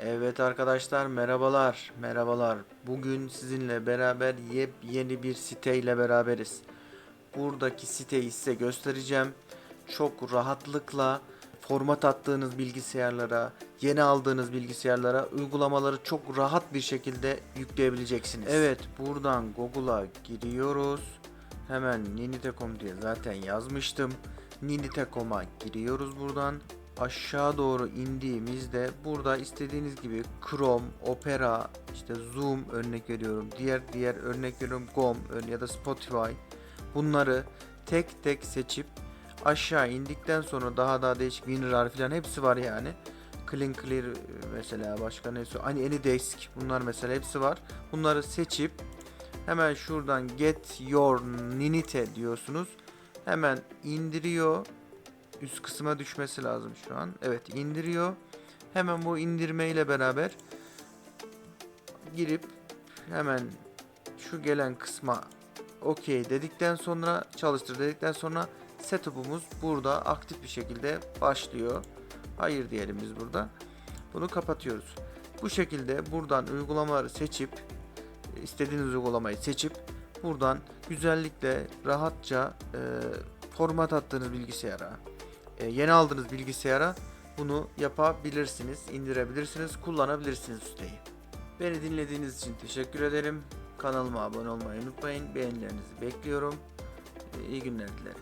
Evet arkadaşlar merhabalar, merhabalar. Bugün sizinle beraber yepyeni bir siteyle beraberiz. Buradaki siteyi size göstereceğim. Çok rahatlıkla format attığınız bilgisayarlara, yeni aldığınız bilgisayarlara uygulamaları çok rahat bir şekilde yükleyebileceksiniz. Evet, buradan Google'a giriyoruz. Hemen Ninitekom diye zaten yazmıştım. Ninitekom'a giriyoruz buradan. Aşağı doğru indiğimizde burada istediğiniz gibi Chrome, Opera, işte Zoom örnek veriyorum. Diğer diğer örnek veriyorum GOM ya da Spotify. Bunları tek tek seçip aşağı indikten sonra daha daha değişik WinRAR falan hepsi var yani. Clean Clear mesela başka neyse hani AnyDesk bunlar mesela hepsi var. Bunları seçip hemen şuradan Get Your Ninite diyorsunuz. Hemen indiriyor. Üst kısma düşmesi lazım şu an. Evet indiriyor. Hemen bu indirme ile beraber girip hemen şu gelen kısma okey dedikten sonra çalıştır dedikten sonra setup'umuz burada aktif bir şekilde başlıyor. Hayır diyelim biz burada. Bunu kapatıyoruz. Bu şekilde buradan uygulamaları seçip istediğiniz uygulamayı seçip buradan güzellikle rahatça e, format attığınız bilgisayara yeni aldığınız bilgisayara bunu yapabilirsiniz, indirebilirsiniz, kullanabilirsiniz siteyi. Beni dinlediğiniz için teşekkür ederim. Kanalıma abone olmayı unutmayın. Beğenilerinizi bekliyorum. E, İyi günler dilerim.